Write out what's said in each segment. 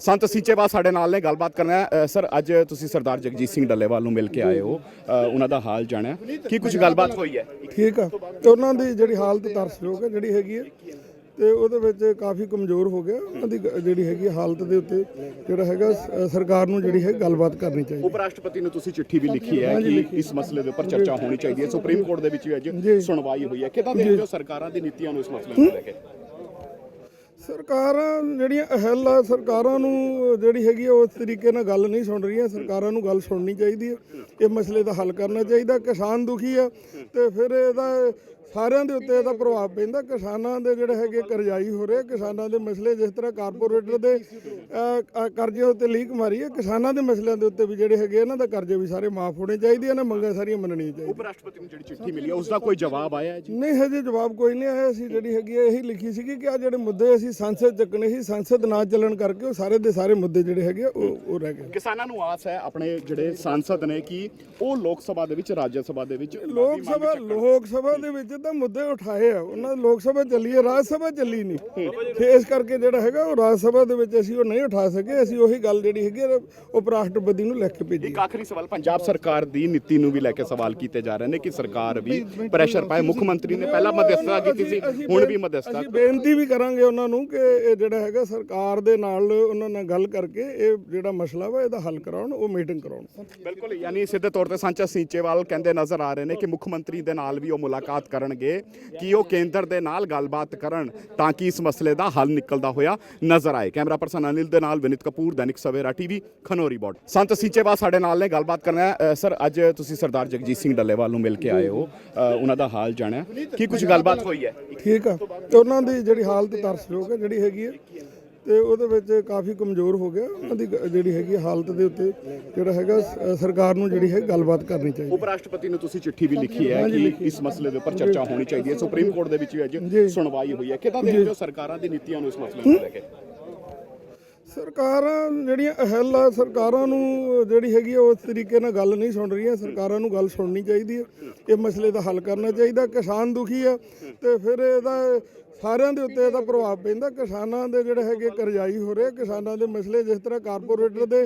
ਸੰਤ ਸੀਚੇਵਾ ਸਾਡੇ ਨਾਲ ਨੇ ਗੱਲਬਾਤ ਕਰਨਾ ਸਰ ਅੱਜ ਤੁਸੀਂ ਸਰਦਾਰ ਜਗਜੀਤ ਸਿੰਘ ਡੱਲੇਵਾਲ ਨੂੰ ਮਿਲ ਕੇ ਆਏ ਹੋ। ਉਹਨਾਂ ਦਾ ਹਾਲ ਜਾਣਿਆ। ਕੀ ਕੁਝ ਗੱਲਬਾਤ ਹੋਈ ਹੈ? ਠੀਕ ਆ। ਤੇ ਉਹਨਾਂ ਦੀ ਜਿਹੜੀ ਹਾਲਤ ਤਰਸਯੋਗ ਹੈ ਜਿਹੜੀ ਹੈਗੀ ਹੈ ਤੇ ਉਹਦੇ ਵਿੱਚ ਕਾਫੀ ਕਮਜ਼ੋਰ ਹੋ ਗਿਆ। ਉਹਨਾਂ ਦੀ ਜਿਹੜੀ ਹੈਗੀ ਹਾਲਤ ਦੇ ਉੱਤੇ ਜਿਹੜਾ ਹੈਗਾ ਸਰਕਾਰ ਨੂੰ ਜਿਹੜੀ ਹੈ ਗੱਲਬਾਤ ਕਰਨੀ ਚਾਹੀਦੀ। ਉਪ ਰਾਸ਼ਟਰਪਤੀ ਨੂੰ ਤੁਸੀਂ ਚਿੱਠੀ ਵੀ ਲਿਖੀ ਹੈ ਕਿ ਇਸ ਮਸਲੇ ਦੇ ਉੱਪਰ ਚਰਚਾ ਹੋਣੀ ਚਾਹੀਦੀ ਹੈ। ਸੁਪਰੀਮ ਕੋਰਟ ਦੇ ਵਿੱਚ ਵੀ ਅੱਜ ਸੁਣਵਾਈ ਹੋਈ ਹੈ। ਕਿਦਾਂ ਦੇਖਦੇ ਹੋ ਸਰਕਾਰਾਂ ਦੀ ਨੀਤੀਆਂ ਨੂੰ ਇਸ ਮਸਲੇ ਨੂੰ ਲੈ ਕੇ? ਸਰਕਾਰਾਂ ਜਿਹੜੀਆਂ ਅਹਿਲ ਆ ਸਰਕਾਰਾਂ ਨੂੰ ਜਿਹੜੀ ਹੈਗੀ ਆ ਉਸ ਤਰੀਕੇ ਨਾਲ ਗੱਲ ਨਹੀਂ ਸੁਣ ਰਹੀਆਂ। ਸਰਕਾਰਾਂ ਨੂੰ ਗੱਲ ਸੁਣਨੀ ਚਾਹੀਦੀ ਹੈ ਇਹ ਮਸਲੇ ਦਾ ਹੱਲ ਕਰਨਾ ਚਾਹੀਦਾ। ਕਿਸਾਨ ਦੁਖੀ ਆ ਤੇ ਫਿਰ ਇਹਦਾ ਸਾਰਿਆਂ ਦੇ ਉੱਤੇ ਇਹਦਾ ਪ੍ਰਭਾਵ ਪੈਂਦਾ। ਕਿਸਾਨਾਂ ਦੇ ਜਿਹੜੇ ਹੈਗੇ ਕਰਜ਼ਾਈ ਹੋ ਰਹੇ ਕਿਸਾਨਾਂ ਦੇ ਮਸਲੇ ਜਿਸ ਤਰ੍ਹਾਂ ਕਾਰਪੋਰੇਟਰ ਦੇ ਕਰਜ਼ੇ ਉੱਤੇ ਲੀਕ ਮਾਰੀ ਹੈ ਕਿਸਾਨਾਂ ਦੇ ਮਸਲਿਆਂ ਦੇ ਉੱਤੇ ਵੀ ਜਿਹੜੇ ਹੈਗੇ ਇਹਨਾਂ ਦਾ ਕਰਜ਼ੇ ਵੀ ਸਾਰੇ ਮਾਫ ਹੋਣੇ ਚਾਹੀਦੇ ਨੇ ਮੰਗਾਂ ਸਾਰੀਆਂ ਮੰਨਣੀਆਂ ਚਾਹੀਦੀਆਂ। ਉਪ ਰਾਸ਼ਟਰਪਤੀ ਨੂੰ ਜਿਹੜੀ ਚਿੱਠੀ ਮਿਲੀ ਹੈ ਉਸ ਦਾ ਕੋਈ ਜਵਾਬ ਆਇਆ ਹੈ ਜੀ? ਨਹੀਂ ਹਜੇ ਜਵਾਬ ਕੋਈ ਨਹੀਂ ਆਇਆ। ਸੀ ਜਿਹੜੀ ਹੈਗੀ ਹੈ ਇਹੀ ਲਿਖੀ ਸੀਗੀ ਕਿ ਆ ਜਿਹੜੇ ਮੁੱਦੇ ਅਸੀਂ ਸੰਸਦ ਚੱਕਣੇ ਸੀ ਸੰਸਦ ਨਾ ਚੱਲਣ ਕਰਕੇ ਉਹ ਸਾਰੇ ਦੇ ਸਾਰੇ ਮੁੱਦੇ ਜਿਹੜੇ ਹੈਗੇ ਉਹ ਉਹ ਰਹਿ ਗਏ। ਕਿਸਾਨਾਂ ਨੂੰ ਆਸ ਹੈ ਆਪਣੇ ਜਿਹੜੇ ਸਾਂਸਦ ਨੇ ਕਿ ਉਹ ਲੋਕ ਸਭਾ ਦੇ ਵਿੱਚ ਰਾਜ ਸਭਾ ਦੇ ਵਿੱਚ ਲੋਕ ਸਭਾ ਲੋਕ ਸਭਾ ਦੇ ਵਿੱਚ ਤਾਂ ਮੁੱਦੇ ਉਠਾਏ ਆ ਉਹਨਾਂ ਦੀ ਲੋਕ ਸਭਾ ਚੱਲੀ ਹੈ ਰਾਜ ਸਭਾ ਚੱਲੀ ਨਹੀਂ। ਤੇ ਇਸ ਕਰਕੇ ਜਿਹੜਾ ਹੈਗਾ ਉਹ ਰਾਜ ਸਭਾ ਦੇ ਵਿੱਚ ਅਸੀਂ ਉਹ ਨਹੀਂ ਉਠਾ ਸਕੇ ਅਸੀਂ ਉਹੀ ਗੱਲ ਜਿਹੜੀ ਹੈਗੀ ਆ, ਉਪ ਰਾਸ਼ਟਰਪਤੀ ਨੂੰ ਲਿਖ ਕੇ ਭੇਜੀ ਇੱਕ ਆਖਰੀ ਸਵਾਲ ਪੰਜਾਬ ਸਰਕਾਰ ਦੀ ਨੀਤੀ ਨੂੰ ਵੀ ਲੈ ਕੇ ਸਵਾਲ ਕੀਤੇ ਜਾ ਰਹੇ ਨੇ ਕਿ ਸਰਕਾਰ ਵੀ ਪ੍ਰੈਸ਼ਰ ਪਾਏ। ਮੁੱਖ ਮੰਤਰੀ ਨੇ ਪਹਿਲਾਂ ਮਧਿਅਸਥਤਾ ਕੀਤੀ ਸੀ ਹੁਣ ਵੀ ਬੇ- ਮਧਿਅਸਥਤਾ ਬੇਨਤੀ ਵੀ ਕਰਾਂਗੇ ਉਹਨਾਂ ਨੂੰ ਕਿ ਇਹ ਜਿਹੜਾ ਹੈਗਾ ਸਰਕਾਰ ਦੇ ਨਾਲ ਉਹਨਾਂ ਨਾਲ ਗੱਲ ਕਰਕੇ ਇਹ ਜਿਹੜਾ ਮਸਲਾ ਵਾ ਇਹਦਾ ਹੱਲ ਕਰਾਉਣ ਉਹ ਮੀਟਿੰਗ ਕਰਾਉਣ। ਬਿਲਕੁਲ ਯਾਨੀ ਸਿੱਧੇ ਤੌਰ ਤੇ ਸਾਂਚਾ ਸੀਚੇਵਾਲ ਕਹਿੰਦੇ ਨਜ਼ਰ ਆ ਰਹੇ ਨੇ ਕਿ ਮੁੱਖ ਮੰਤਰੀ ਦੇ ਨਾਲ ਵੀ ਉਹ ਮੁਲਾਕਾਤ ਕਰਨਗੇ ਕਿ ਉਹ ਕੇਂਦਰ ਦੇ ਨਾਲ ਗੱਲਬਾਤ ਕਰਨ ਤਾਂ ਕਿ ਇਸ ਮਸਲੇ ਦਾ ਹੱਲ ਨਿਕਲਦਾ ਹੋਇਆ ਨਜ਼ਰ ਆਏ। ਕੈਮਰਾ ਪਰਸਨ ਅਨਿਲ ਦੇ ਨਾਲ ਵਿਨਿਤ ਕਪੂਰ ਦੈਨਿਕ ਸਵੇਰਾ ਟੀਵੀ ਖਨੋਰੀ ਬੋਰਡ। ਸੰਤ ਸੀਚੇਵਾਲ ਸਾਡੇ ਨਾਲ ਨੇ ਗੱਲਬਾਤ ਕਰਨਾ ਹੈ। ਸਰ ਅੱਜ ਤੁਸੀਂ ਸਰਦਾਰ ਜਗਜੀਤ ਸਿੰਘ ਡੱਲੇਵਾਲ ਨੂੰ ਮਿਲ ਕੇ ਆਏ ਹੋ। ਉਹਨਾਂ ਦਾ ਹਾਲ ਜਾਣਿਆ। ਕੀ ਕੁਝ ਗੱਲਬਾਤ ਹੋਈ ਹੈ? ਠੀਕ ਆ। ਤੇ ਉਹਨਾਂ ਦੀ ਜਿਹੜੀ ਹਾਲਤ ਤਰਸਯੋਗ ਹੈ ਜਿਹੜੀ ਹੈਗੀ ਹੈ ਤੇ ਉਹਦੇ ਵਿੱਚ ਕਾਫੀ ਕਮਜ਼ੋਰ ਹੋ ਗਿਆ। ਉਹਨਾਂ ਦੀ ਜਿਹੜੀ ਹੈਗੀ ਹਾਲਤ ਦੇ ਉੱਤੇ ਜਿਹੜਾ ਹੈਗਾ ਸਰਕਾਰ ਨੂੰ ਜਿਹੜੀ ਹੈ ਗੱਲਬਾਤ ਕਰਨੀ ਚਾਹੀਦੀ। ਉਪ ਰਾਸ਼ਟਰਪਤੀ ਨੂੰ ਤੁਸੀਂ ਚਿੱਠੀ ਵੀ ਲਿਖੀ ਹੈ ਕਿ ਇਸ ਮਸਲੇ ਦੇ ਉੱਪਰ ਚਰਚਾ ਹੋਣੀ ਚਾਹੀਦੀ ਹੈ। ਸੁਪਰੀਮ ਕੋਰਟ ਦੇ ਵਿੱਚ ਵੀ ਅੱਜ ਸੁਣਵਾਈ ਹੋਈ ਹੈ। ਕਿਦਾਂ ਦੇਖਦੇ ਹੋ ਸਰਕਾਰਾਂ ਦੀ ਨੀਤੀਆਂ ਨੂੰ ਇਸ ਮਸਲੇ ਨੂੰ ਲੈ ਕੇ? ਸਰਕਾਰਾਂ ਜਿਹੜੀਆਂ ਅਹਿਲ ਆ ਸਰਕਾਰਾਂ ਨੂੰ ਜਿਹੜੀ ਹੈਗੀ ਆ, ਉਸ ਤਰੀਕੇ ਨਾਲ ਗੱਲ ਨਹੀਂ ਸੁਣ ਰਹੀਆਂ। ਸਰਕਾਰਾਂ ਨੂੰ ਗੱਲ ਸੁਣਨੀ ਚਾਹੀਦੀ ਹੈ ਇਹ ਮਸਲੇ ਦਾ ਹੱਲ ਕਰਨਾ ਚਾਹੀਦਾ। ਕਿਸਾਨ ਦੁਖੀ ਆ ਤੇ ਫਿਰ ਇਹਦਾ ਸਾਰਿਆਂ ਦੇ ਉੱਤੇ ਇਹਦਾ ਪ੍ਰਭਾਵ ਪੈਂਦਾ। ਕਿਸਾਨਾਂ ਦੇ ਜਿਹੜੇ ਹੈਗੇ ਕਰਜ਼ਾਈ ਹੋ ਰਹੇ ਕਿਸਾਨਾਂ ਦੇ ਮਸਲੇ ਜਿਸ ਤਰ੍ਹਾਂ ਕਾਰਪੋਰੇਟਰ ਦੇ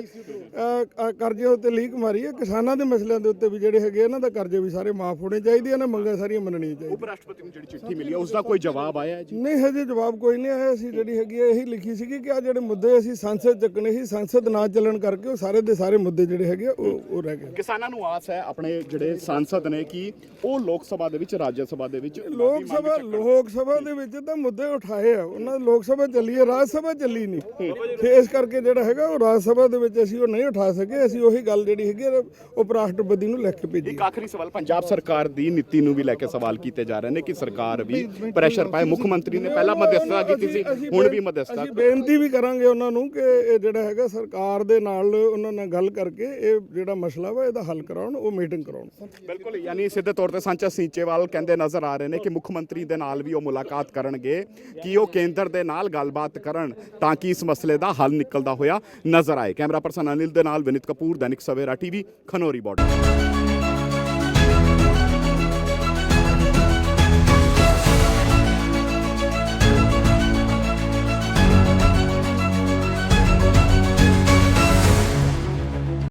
ਕਰਜ਼ੇ ਉੱਤੇ ਲੀਕ ਮਾਰੀ ਹੈ ਕਿਸਾਨਾਂ ਦੇ ਮਸਲਿਆਂ ਦੇ ਉੱਤੇ ਵੀ ਜਿਹੜੇ ਹੈਗੇ ਇਹਨਾਂ ਦਾ ਕਰਜ਼ੇ ਵੀ ਸਾਰੇ ਮਾਫ ਹੋਣੇ ਚਾਹੀਦੇ ਨੇ ਮੰਗਾਂ ਸਾਰੀਆਂ ਮੰਨਣੀਆਂ ਚਾਹੀਦੀਆਂ। ਉਪ ਰਾਸ਼ਟਰਪਤੀ ਨੂੰ ਜਿਹੜੀ ਚਿੱਠੀ ਮਿਲੀ ਹੈ ਉਸ ਦਾ ਕੋਈ ਜਵਾਬ ਆਇਆ ਹੈ ਜੀ? ਨਹੀਂ ਹਜੇ ਜਵਾਬ ਕੋਈ ਨਹੀਂ ਆਇਆ। ਸੀ ਜਿਹੜੀ ਹੈਗੀ ਹੈ ਇਹੀ ਲਿਖੀ ਸੀਗੀ ਕਿ ਆ ਜਿਹੜੇ ਮੁੱਦੇ ਅਸੀਂ ਸੰਸਦ ਚੱਕਣੇ ਸੀ ਸੰਸਦ ਨਾ ਚੱਲਣ ਕਰਕੇ ਉਹ ਸਾਰੇ ਦੇ ਸਾਰੇ ਮੁੱਦੇ ਜਿਹੜੇ ਹੈਗੇ ਆ, ਉਹ ਉਹ ਰਹਿ ਗਏ। ਕਿਸਾਨਾਂ ਨੂੰ ਆਸ ਹੈ ਆਪਣੇ ਜਿਹੜੇ ਸੰਸਦ ਨੇ ਕਿ ਉਹ ਲੋਕ ਸਭਾ ਦੇ ਵਿੱਚ ਰਾਜ ਸਭਾ ਦੇ ਵਿੱਚ ਲੋਕ ਸਭਾ ਲੋਕ ਸਭਾ ਦੇ ਵਿੱਚ ਤਾਂ ਮੁੱਦੇ ਉਠਾਏ ਆ ਉਹਨਾਂ ਲੋਕ ਸਭਾ ਚੱਲੀ ਹੈ ਰਾਜ ਸਭਾ ਚੱਲੀ ਨਹੀਂ। ਤੇ ਇਸ ਕਰਕੇ ਜਿਹੜਾ ਹੈਗਾ ਉਹ ਰਾਜ ਸਭਾ ਦੇ ਵਿੱਚ ਅਸੀਂ ਉਹ ਨਹੀਂ ਉਠਾ ਸਕੇ ਅਸੀਂ ਉਹੀ ਗੱਲ ਜਿਹੜੀ ਹੈਗੀ ਆ, ਉਪ ਰਾਸ਼ਟਰਪਤੀ ਨੂੰ ਲਿਖ ਕੇ ਭੇਜੀ ਇੱਕ ਆਖਰੀ ਸਵਾਲ ਪੰਜਾਬ ਸਰਕਾਰ ਦੀ ਨੀਤੀ ਨੂੰ ਵੀ ਲੈ ਕੇ ਸਵਾਲ ਕੀਤੇ ਜਾ ਰਹੇ ਨੇ ਕਿ ਸਰਕਾਰ ਵੀ ਪ੍ਰੈਸ਼ਰ ਪਾਏ। ਮੁੱਖ ਮੰਤਰੀ ਨੇ ਪਹਿਲਾਂ ਮਧਿਅਸਥਤਾ ਕੀਤੀ ਸੀ ਹੁਣ ਵੀ ਅਸੀਂ ਮਧਿਅਸਥਤਾ ਬੇਨਤੀ ਵੀ ਕਰਾਂਗੇ ਉਹਨਾਂ ਨੂੰ ਕਿ ਇਹ ਜਿਹੜਾ ਹੈਗਾ ਸਰਕਾਰ ਦੇ ਨਾਲ ਉਹਨਾਂ ਨਾਲ ਗੱਲ ਕਰਕੇ ਇਹ ਜਿਹੜਾ ਮਸਲਾ ਵਾ ਇਹਦਾ ਹੱਲ ਕਰਾਉਣ, ਉਹ ਮੀਟਿੰਗ ਕਰਾਉਣ। ਬਿਲਕੁਲ, ਯਾਨੀ ਸਿੱਧੇ ਤੌਰ ਤੇ ਸੰਚਾ ਸੀਚੇਵਾਲ ਕਹਿੰਦੇ ਨਜ਼ਰ ਆ ਰਹੇ ਨੇ ਕਿ ਮੁੱਖ ਮੰਤਰੀ ਦੇ ਨਾਲ ਵੀ ਉਹ ਮੁਲਾਕਾਤ ਕਰਨਗੇ, ਕਿ ਉਹ ਕੇਂਦਰ ਦੇ ਨਾਲ ਗੱਲਬਾਤ ਕਰਨ ਤਾਂ ਕਿ ਇਸ ਮਸਲੇ ਦਾ ਹੱਲ ਨਿਕਲਦਾ ਹੋਇਆ ਨਜ਼ਰ ਆਏ। ਕੈਮਰਾ ਪਰਸਨ ਅਨਿਲ ਦੇ ਨਾਲ ਵਿਨਿਤ ਕਪੂਰ, ਦੈਨਿਕ ਸਵੇਰਾ ਟੀਵੀ, ਖਨੋਰੀ ਬੋਰਡ